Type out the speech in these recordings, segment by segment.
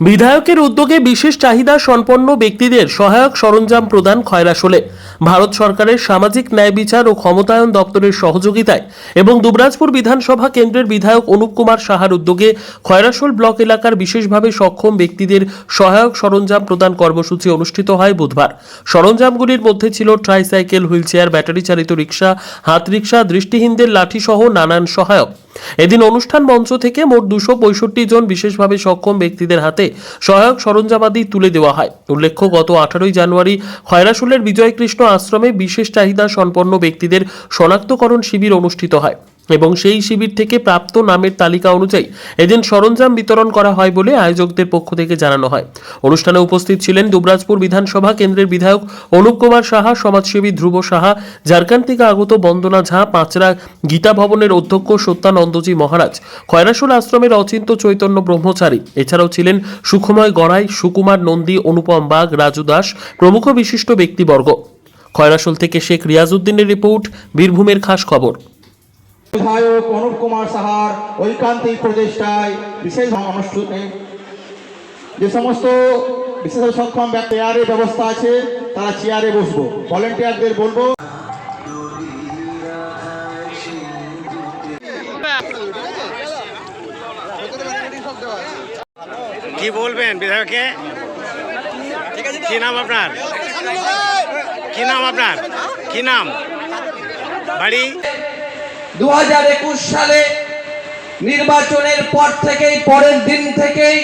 বিধায়কের উদ্যোগে বিশেষ চাহিদা সম্পন্ন ব্যক্তিদের সহায়ক সরঞ্জাম প্রদান খয়রাসোলে ভারত সরকারের সামাজিক ন্যায় বিচার ও ক্ষমতায়ন দপ্তরের সহযোগিতায় এবং দুবরাজপুর বিধানসভা কেন্দ্রের বিধায়ক অনুপ কুমার সাহার উদ্যোগে খয়রাসোল ব্লক এলাকার বিশেষভাবে সক্ষম ব্যক্তিদের সহায়ক সরঞ্জাম প্রদান কর্মসূচি অনুষ্ঠিত হয় বুধবার। সরঞ্জামগুলির মধ্যে ছিল ট্রাইসাইকেল, হুইলচেয়ার ব্যাটারি চালিত রিক্সা, হাত রিক্সা, দৃষ্টিহীনদের লাঠিসহ নানান সহায়ক। এদিন অনুষ্ঠান মঞ্চ থেকে মোট দুশো পঁয়ষট্টি জন বিশেষভাবে সক্ষম ব্যক্তিদের হাতে সহায়ক সরঞ্জামাদি তুলে দেওয়া হয়। উল্লেখ্য, গত আঠারোই জানুয়ারি খয়রাশুলের বিজয়কৃষ্ণ আশ্রমে বিশেষ চাহিদা সম্পন্ন ব্যক্তিদের শনাক্তকরণ শিবির অনুষ্ঠিত হয়। এবং সেই শিবির থেকে প্রাপ্ত নামের তালিকা অনুযায়ী এদিন সরঞ্জাম বিতরণ করা হয় বলে আয়োজকদের পক্ষ থেকে জানানো হয়। অনুষ্ঠানে উপস্থিত ছিলেন দুবরাজপুর বিধানসভা কেন্দ্রের বিধায়ক অনুপ কুমার সাহা, সমাজসেবী ধ্রুব সাহা, ঝাড়খণ্ড থেকে আগত বন্দনা ঝা, পাঁচরা গীতা ভবনের অধ্যক্ষ সত্যানন্দজি মহারাজ খয়রাসুল আশ্রমের অচিন্ত চৈতন্য ব্রহ্মচারী, এছাড়াও ছিলেন সুখময় গড়াই, সুকুমার নন্দী, অনুপম বাগ, রাজু দাস প্রমুখ বিশিষ্ট ব্যক্তিবর্গ। খয়রাসুল থেকে শেখ রিয়াজউদ্দিনের রিপোর্ট, বীরভূমের খাস খবর। বিধায়ক অনুপ কুমার সাহার ঐকান্তিক প্রচেষ্টায় বিশেষ অনুষ্ঠানে যে সমস্ত বিশেষ সক্ষম চেয়ারের ব্যবস্থা আছে, তারা চেয়ারে বসবো। ভলেন্টিয়ারদের বলব। কি বলবেন বিধায়ককে? কি নাম আপনার? কি নাম আপনার? কি নাম? বাড়ি? দু হাজার একুশ সালে নির্বাচনের পর থেকেই, পরের দিন থেকেই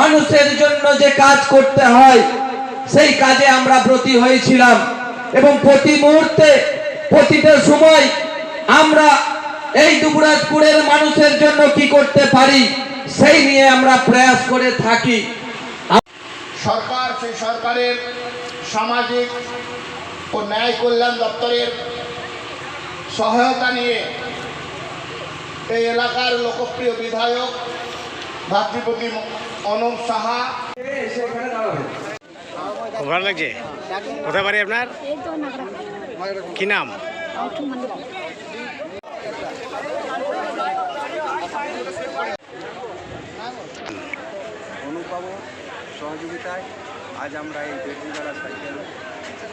মানুষের জন্য যে কাজ করতে হয়, সেই কাজে আমরা ব্রতী হয়েছিলাম। এবং প্রতি মুহূর্তে, প্রতিটা সময় আমরা এই দুবরাজপুরের মানুষের জন্য কি করতে পারি, সেই নিয়ে আমরা প্রয়াস করে থাকি। সরকার, সেই সরকারের সামাজিক ও ন্যায় কল্যাণ দপ্তরের সহায়তা নিয়ে এই এলাকার লোকপ্রিয় বিধায়ক ভাতৃপতি অনুপ সাহা। ভালো লাগছে? কোথায় বাড়ি আপনার? এই তো নাগরা। কি নাম? আউটু মন্দির অনুপাব সহযোগিতায় আজ আমরা এই বেগুনগাড়া সাইকেল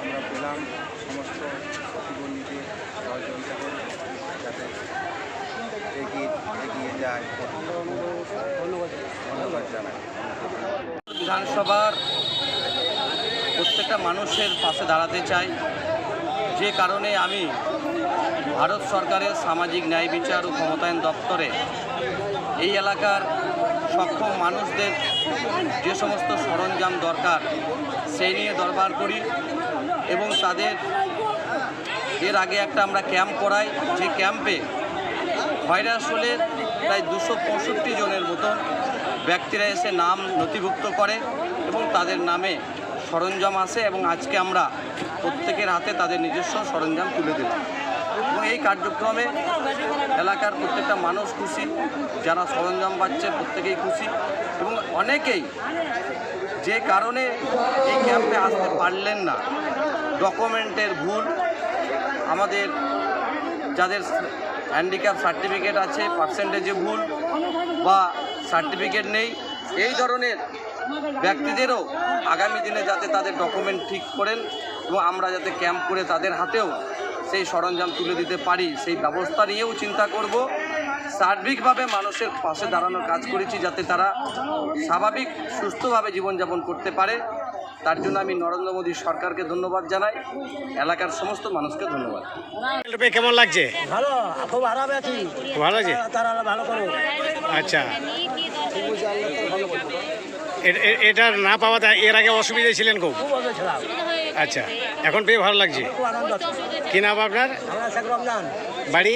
আমরা পেলাম সমস্ত প্রতিবন্ধীদের সহযোগিতা করে যাতে এগিয়ে এগিয়ে যায়। ধন্যবাদ। জানাই। বিধানসভার প্রত্যেকটা মানুষের পাশে দাঁড়াতে চাই। যে কারণে আমি ভারত সরকারের সামাজিক ন্যায় বিচার ও ক্ষমতায়ন দপ্তরে এই এলাকার সক্ষম মানুষদের যে সমস্ত সরঞ্জাম দরকার সেই নিয়ে দরবার করি এবং তাদের এর আগে একটা আমরা ক্যাম্প করাই, যে ক্যাম্পে ভাইরাস হলে প্রায় দুশো পঁয়ষট্টি জনের মতন ব্যক্তিরা এসে নাম নথিভুক্ত করে এবং তাদের নামে সরঞ্জাম আসে এবং আজকে আমরা প্রত্যেকের হাতে তাদের নিজস্ব সরঞ্জাম তুলে দিলাম। এবং এই কার্যক্রমে এলাকার প্রত্যেকটা মানুষ খুশি, যারা সরঞ্জাম পাচ্ছে প্রত্যেকেই খুশি এবং অনেকেই যে কারণে এই ক্যাম্পে আসতে পারলেন না। ডকুমেন্টের ভুল, আমাদের যাদের হ্যান্ডিক্যাপ সার্টিফিকেট আছে, পার্সেন্টেজে ভুল বা সার্টিফিকেট নেই, এই ধরনের ব্যক্তিদেরও আগামী দিনে যাতে তাদের ডকুমেন্ট ঠিক করেন এবং আমরা যাতে ক্যাম্প করে তাদের হাতেও সেই সরঞ্জাম তুলে দিতে পারি সেই ব্যবস্থা নিয়েও চিন্তা করব। সার্বিকভাবে মানুষের পাশে দাঁড়ানোর কাজ করেছি যাতে তারা স্বাভাবিক সুস্থভাবে জীবনযাপন করতে পারে। তার জন্য আমি নরেন্দ্র মোদী সরকারকে ধন্যবাদ জানাই। এলাকার সমস্ত মানুষকে ধন্যবাদ। কেমন লাগছে? ভালো খুব আরামে আছি। ভালো লাগছে? তারা ভালো করো। আচ্ছা। এটা না পাওয়াতে এর আগে অসুবিধায় ছিলেন খুব খুব ভালো ছিলাম। আচ্ছা এখন পেয়ে ভালো লাগছে। কি নাম আপনার? বাড়ি?